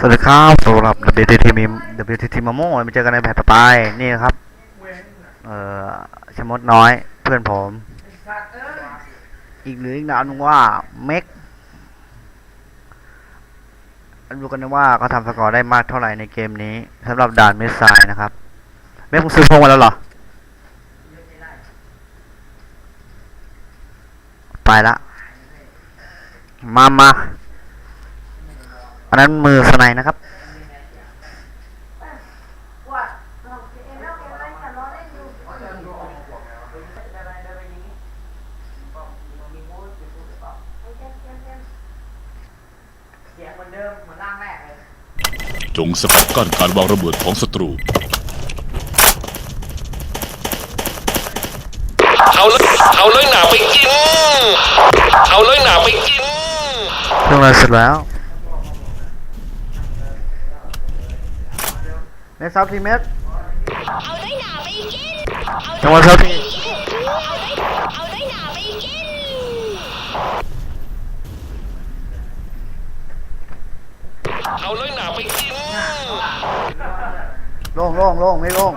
สวัสดีครับสำหรับ WTT มี WTT มาโม่มาเจอกันในแผ่นต่อไป นี่ครับ เอ่อชมดน้อยเพื่อนผม อีกหรืออีกนามนึงว่าเมกดูกันนะว่าเขาทำสกอร์ได้มากเท่าไหร่ในเกมนี้สำหรับด่านเมสไซน์นะครับ เมกมึงซื้อพวงมาแล้วเหรอ ไปละ มามา อันนั้นมือสไนด์นะครับเสียงเหมือนเดิมเหมือนร่างแรกเลยจงสกัดกั้นการวางระเบิดของศัตรู เอาเลยเอาเลยหนาไปกิน เอาเลยหนาไปกินเครื่องเราเสร็จแล้ว เมสซับทีเมสเอาได้หนาไปกินจังหวะเซาทีเอาได้เอาได้หนาไปกินเอาเลยหนาไปกินโล่งโล่งโล่งไม่โล่ง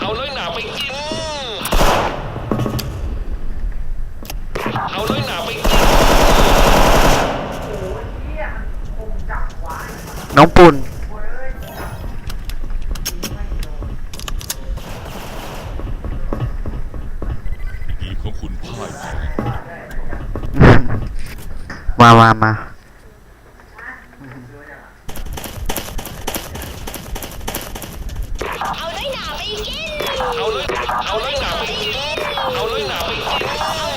เอาเลยหนาไปกิน เอาเลยหนาไปกินน้องปุ่นทีมของคุณพ่ายแพ้มามามาเอาได้หนาไปกินเอาเลยเอาเลยหนาไปกินเอาเลยหนาไปกิน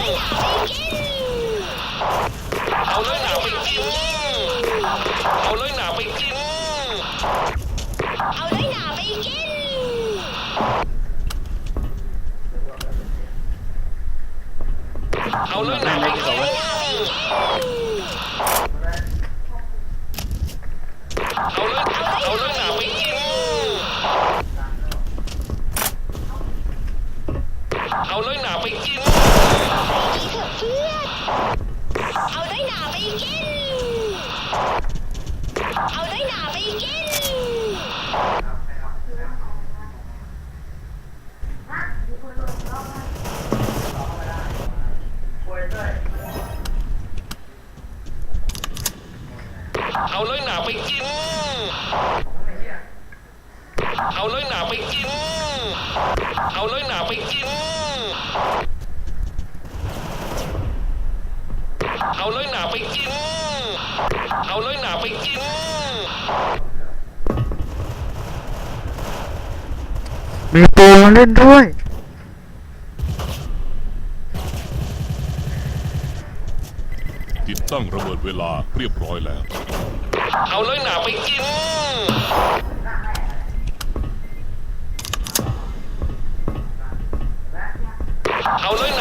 เอาเลยหนาไปกิน เอาเลยหนาไปกิน เอาได้หนาไปกินเอาเลยหนาไปกิน เอาเลยเอาเลยหนาไปกิน เอาเลยหนาไปกิน ดีเถอะเพื่อนเอาได้หนาไปกิน เอา ได้หนาไปกิน เอาเลยหนาไปกิน เอาเลยหนาไปกิน เอาเลยหนาไปกิน เอาเลยหนาไปกิน เอาเลยหนาไปกิน มีโปรมาเล่นด้วย ติดตั้งระเบิดเวลาเรียบร้อยแล้ว เอาเลยหนาไปกิน เอาเลยหนา